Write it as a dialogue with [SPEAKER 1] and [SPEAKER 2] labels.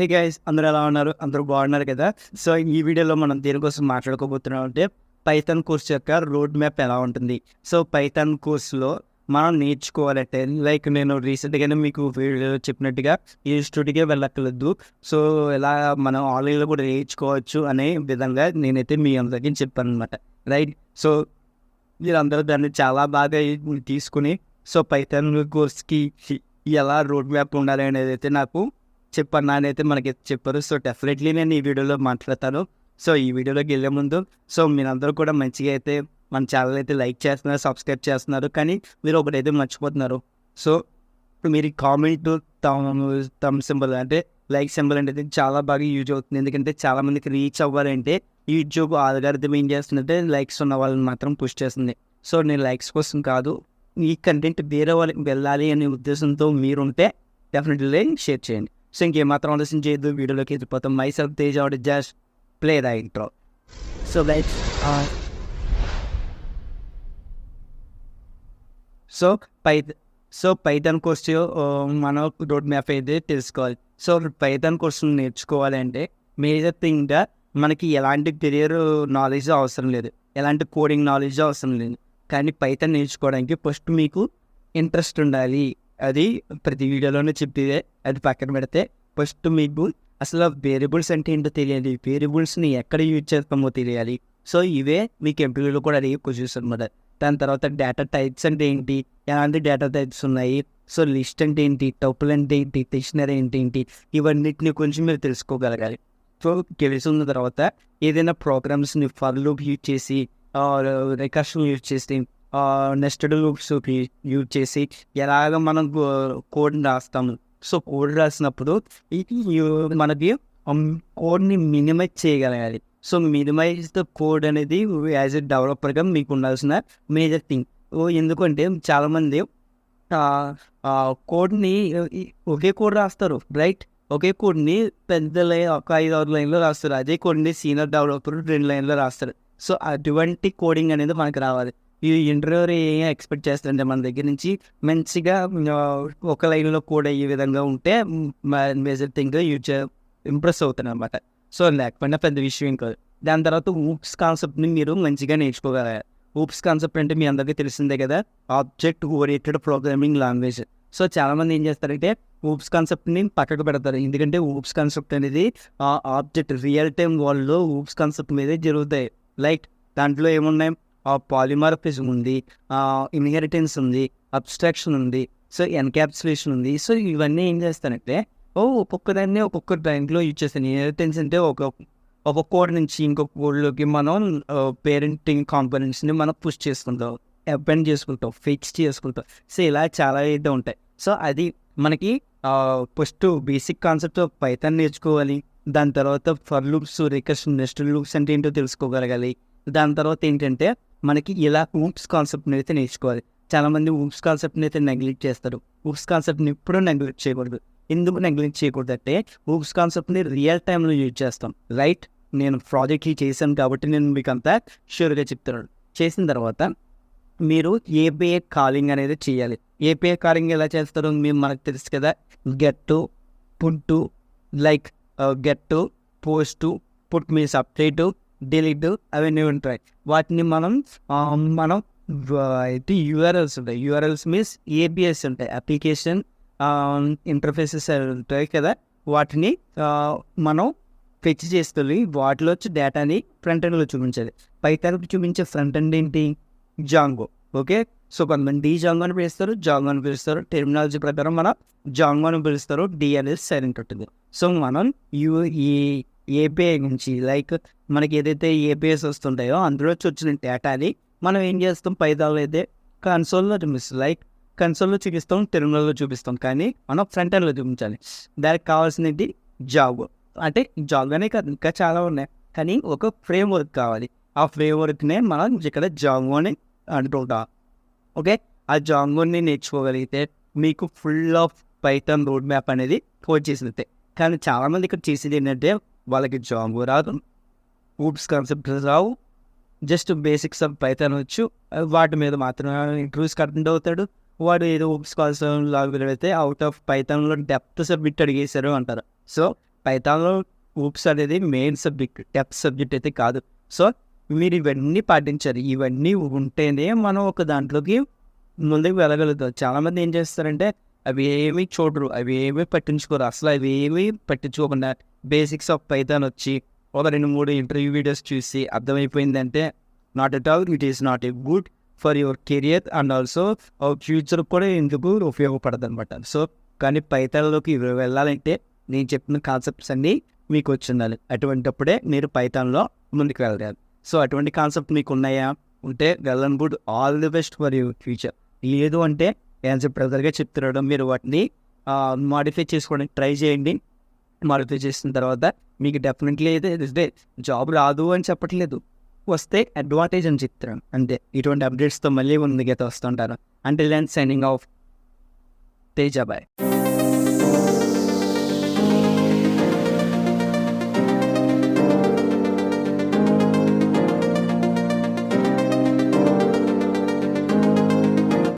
[SPEAKER 1] Hey guys అందరూ ఎలా ఉన్నారు? అందరూ బాగున్నారు కదా? సో ఈ వీడియోలో మనం దేనికోసం మాట్లాడుకోబోతున్నాం అంటే పైథాన్ కోర్స్ యొక్క రోడ్ మ్యాప్ ఎలా ఉంటుంది? సో పైథాన్ కోర్సులో మనం నేర్చుకోవాలంటే లైక్ నేను రీసెంట్గానే మీకు వీడియోలో చెప్పినట్టుగా ఈ స్టూడియోకే వెళ్ళక్కర్లేదు. సో ఎలా మనం ఆన్లైన్లో కూడా నేర్చుకోవచ్చు అనే విధంగా నేనైతే మీ అందరికీ చెప్పాను అనమాట రైట్ సో మీరందరూ దాన్ని చాలా బాగా తీసుకుని సో పైథాన్ కోర్స్కి ఎలా రోడ్ మ్యాప్ ఉండాలి అనేది అయితే నాకు చెప్పాను. నానైతే మనకి చెప్పారు. సో డెఫినెట్లీ నేను ఈ వీడియోలో మాట్లాడతాను. సో ఈ వీడియోలోకి వెళ్ళే ముందు సో మీరందరూ కూడా మంచిగా అయితే మన ఛానల్ అయితే లైక్ చేస్తున్నారు సబ్స్క్రైబ్ చేస్తున్నారు. కానీ మీరు ఒకటైతే మర్చిపోతున్నారు. సో మీరు కామెంట్ తమ్ తమ్ సింబల్ అంటే లైక్ సింబల్ అనేది చాలా బాగా యూజ్ అవుతుంది. ఎందుకంటే చాలా మందికి రీచ్ అవ్వాలంటే యూట్యూబ్ ఆధారితం ఏం చేస్తుందంటే లైక్స్ ఉన్న వాళ్ళని మాత్రం పుష్ చేస్తుంది. సో నేను లైక్స్ కోసం కాదు ఈ కంటెంట్ వేరే వాళ్ళకి వెళ్ళాలి అనే ఉద్దేశంతో మీరుంటే డెఫినెట్లీ షేర్ చేయండి. సో ఇంకేమాత్రం ఆలోచన చేయొద్దు వీడియోలోకి వెళ్ళిపోతాం myself Tej out just play the intro so like so py so python course మనం రోడ్ మ్యాప్ అయితే తెలుసుకోవాలి సో పైథాన్ కోర్స్ నేర్చుకోవాలంటే మేజర్ థింగ్గా మనకి ఎలాంటి కెరియర్ నాలెడ్జ్ అవసరం లేదు ఎలాంటి కోడింగ్ నాలెడ్జ్ అవసరం లేదు కానీ పైథాన్ నేర్చుకోవడానికి ఫస్ట్ మీకు ఇంట్రెస్ట్ ఉండాలి అది ప్రతి వీడియోలోనే చెప్పేదే. అది పక్కన పెడితే ఫస్ట్ మీకు అసలు వేరియబుల్స్ అంటే ఏంటో తెలియాలి వేరియబుల్స్ని ఎక్కడ యూజ్ చేస్తామో తెలియాలి. సో ఇవే మీకు ఎంపీలో కూడా అడిగే క్వశ్చన్స్ అనమాట దాని తర్వాత డేటా టైప్స్ అంటే ఏంటి? ఎలాంటి డేటా టైప్స్ ఉన్నాయి? సో లిస్ట్ అంటే ఏంటి? టౌపుల్ అంటే ఏంటి? డిక్షనరీ అంటే ఏంటి? ఇవన్నిటిని కొంచెం మీరు తెలుసుకోగలగాలి. సో తెలుసున్న తర్వాత ఏదైనా ప్రోగ్రామ్స్ని ఫర్ లూప్ యూజ్ చేసి రికర్షన్ యూజ్ చేసి నెస్టెడ్ లూప్స్ యూజ్ చేసి ఎలాగ మనం కోడ్ రాస్తాము సో కోడ్ రాసినప్పుడు ఇది మనకి కోడ్ని మినిమైజ్ చేయగలగాలి. సో మినిమైజ్ ద కోడ్ అనేది యాజ్ ఎ డెవలపర్గా మీకు ఉండాల్సిన మేజర్ థింగ్. ఎందుకంటే చాలామంది కోడ్ని ఒకే కోడ్ రాస్తారు రైట్? ఒకే కోడ్ని పెద్ద లైన్ ఒక ఐదు ఆరు లైన్లో రాస్తారు. అదే కోడ్ని సీనియర్ డెవలపర్ రెండు లైన్లో రాస్తారు. సో అటువంటి కోడింగ్ అనేది మనకు రావాలి. ఈ ఇంటర్వ్యూ ఏం ఎక్స్పెక్ట్ చేస్తారంటే మన దగ్గర నుంచి మంచిగా ఒక లైన్లో కూడా అయ్యే విధంగా ఉంటే మేజర్ థింగ్ యూజ్ ఇంప్రెస్ అవుతాను అనమాట సో లేకపోయినా పెద్ద విషయం కాదు. దాని తర్వాత ఊప్స్ కాన్సెప్ట్ని మీరు మంచిగా నేర్చుకోగలగాలి ఊప్స్ కాన్సెప్ట్ అంటే మీ అందరికీ తెలిసిందే కదా object oriented programming language so చాలామంది ఏం చేస్తారంటే ఊప్స్ కాన్సెప్ట్ని పక్కకు పెడతారు. ఎందుకంటే ఊప్స్ కాన్సెప్ట్ అనేది ఆ ఆబ్జెక్ట్ రియల్ టైం వరల్డ్లో ఊప్స్ కాన్సెప్ట్ మీదే జరుగుతాయి. లైక్ దాంట్లో ఏమున్నాయి? పాలిమార్ఫిజం ఉంది ఇన్హెరిటెన్స్ ఉంది అబ్స్ట్రాక్షన్ ఉంది సో ఎన్క్యాప్సులేషన్ ఉంది. సో ఇవన్నీ ఏం చేస్తానంటే ఓ ఒక్కొక్క దాన్ని ఒక్కొక్క దాంట్లో యూజ్ చేస్తాను. ఇన్హెరిటెన్స్ అంటే ఒక ఒక కోడ్ నుంచి ఇంకొక కోడ్లోకి మనం పేరెంటింగ్ కాంపోనెంట్స్ని మనం పుష్ చేసుకుంటాం అపెండ్ చేసుకుంటాం ఫిక్స్ చేసుకుంటాం. సో ఇలా చాలా అయితే ఉంటాయి. సో అది మనకి ఫస్ట్ బేసిక్ కాన్సెప్ట్ పైథాన్ నేర్చుకోవాలి. దాని తర్వాత for loops recursion next loops అంటే ఏంటో తెలుసుకోగలగాలి. దాని తర్వాత ఏంటంటే మనకి ఇలా ఊప్స్ కాన్సెప్ట్ని అయితే నేర్చుకోవాలి. చాలామంది ఊప్స్ కాన్సెప్ట్ని అయితే నెగ్లెక్ట్ చేస్తారు. ఊప్స్ కాన్సెప్ట్ని ఎప్పుడూ నెగ్లెక్ట్ చేయకూడదు. ఎందుకు నెగ్లెక్ట్ చేయకూడదు అంటే ఊప్స్ కాన్సెప్ట్ని రియల్ టైంలో యూజ్ చేస్తాం. రైట్? నేను ప్రాజెక్ట్కి చేశాను కాబట్టి నేను మీకు అంతా షూర్గా చెప్తున్నాను. చేసిన తర్వాత మీరు ఏపీఏ కాలింగ్ అనేది చేయాలి. ఏపీఏ కాలింగ్ ఎలా చేస్తారో మేము మనకు తెలుసు కదా? Get put like get post put మీ సపరేటు డిలీట్ అవన్నీ ఉంటాయి. వాటిని మనం మనం అయితే యూఆర్ఎల్స్ ఉంటాయి. యూఆర్ఎల్స్ మీన్స్ ఏపీఎస్ ఉంటాయి. అప్లికేషన్ ఇంటర్ఫేసెస్ ఉంటాయి కదా. వాటిని మనం ఫెచ్ చేసుకొని వాటిలో వచ్చి డేటాని ఫ్రంట్ ఎండ్లో చూపించాలి పైతానికి చూపించే ఫ్రంట్ ఎండ్ ఏంటి? జాంగో ఓకే సో కొంతమంది డి జాంగో అని పిలుస్తారు. జాంగో అని పిలుస్తారు. టెర్మినాలజీ ప్రకారం మనం జాంగో అని పిలుస్తారు. డి అనేది సైలెంట్ ఉంటుంది. సో మనం యూ ఈ ఏపీఐ నుంచి లైక్ మనకి ఏదైతే ఏపీఎస్ వస్తుంటాయో అందులో వచ్చిన డేటాని మనం ఏం చేస్తాం? పైదాలు అయితే కన్సోల్లో చూపిస్తాం. లైక్ కన్సోల్లో చూపిస్తాం టెర్మినల్లో చూపిస్తాం. కానీ మనం ఫ్రంట్ ఎండ్లో చూపించాలి. దానికి కావాల్సినది జాబ్ అంటే జాబ్ అనే కాదు ఇంకా చాలా ఉన్నాయి. కానీ ఒక ఫ్రేమ్ వర్క్ కావాలి. ఆ ఫ్రేమ్ వర్క్నే మనం ఇక్కడ జాంగో అని అంటుంటాం. ఓకే ఆ జాంగోని నేర్చుకోగలిగితే మీకు full of Python road map అనేది కోడ్ చేసినట్టే. కానీ చాలామంది ఇక్కడ చేసేది ఏంటంటే వాళ్ళకి జాబ్ రాదు. ఊప్స్ కాన్సెప్ట్ రావు. జస్ట్ బేసిక్స్ ఆఫ్ పైతాన్ వచ్చు. వాటి మీద మాత్రమే ఇంటర్వ్యూస్ అటెండ్ అవుతాడు. వాడు ఏదో ఊప్స్ కాన్సెప్ట్ లాగా పెడితే అవుట్ ఆఫ్ పైతాన్లో డెప్త్ సబ్జెక్ట్ అడిగేశారు అంటారు. సో పైతాన్లో ఊప్స్ అనేది మెయిన్ సబ్జెక్ట్ డెప్త్ సబ్జెక్ట్ అయితే కాదు. సో మీరు ఇవన్నీ పాటించాలి ఇవన్నీ ఉంటేనే మనం ఒక దాంట్లోకి ముందుకు వెళ్ళగలుగుతాం. చాలామంది ఏం చేస్తారంటే అవి ఏమీ చూడరు అవి ఏమీ పట్టించుకోరు. అసలు అవి ఏమీ పట్టించుకోకుండా బేసిక్స్ ఆఫ్ పైథాన్ వచ్చి ఒక రెండు మూడు ఇంటర్వ్యూ వీడియోస్ చూసి అర్థమైపోయిందంటే not at all it is not a good for your career and also future కూడా ఎందుకు ఉపయోగపడదు అనమాట సో కానీ పైథాన్లోకి వెళ్ళాలంటే నేను చెప్పిన కాన్సెప్ట్స్ అన్నీ మీకు వచ్చిండాలి అటువంటిప్పుడే మీరు పైథాన్లో ముందుకు వెళ్ళాలి. సో అటువంటి కాన్సెప్ట్ మీకు ఉన్నాయా? ఉంటే well and good. All the best for your future లేదు అంటే యాన్సర్ బ్రదర్గా చెప్తున్నాడు మీరు వాటిని మాడిఫై చేసుకోవడానికి ట్రై చేయండి. మారుతి చేసిన తర్వాత మీకు డెఫినెట్లీ అయితే జాబ్ రాదు అని చెప్పట్లేదు. వస్తే అడ్వాంటేజ్ అని చెప్తాను అంతే ఇటువంటి అప్డేట్స్తో మళ్ళీ ముందుకైతే వస్తుంటారు. అంటే లెన్ సైనింగ్ ఆఫ్ తేజాబాయ్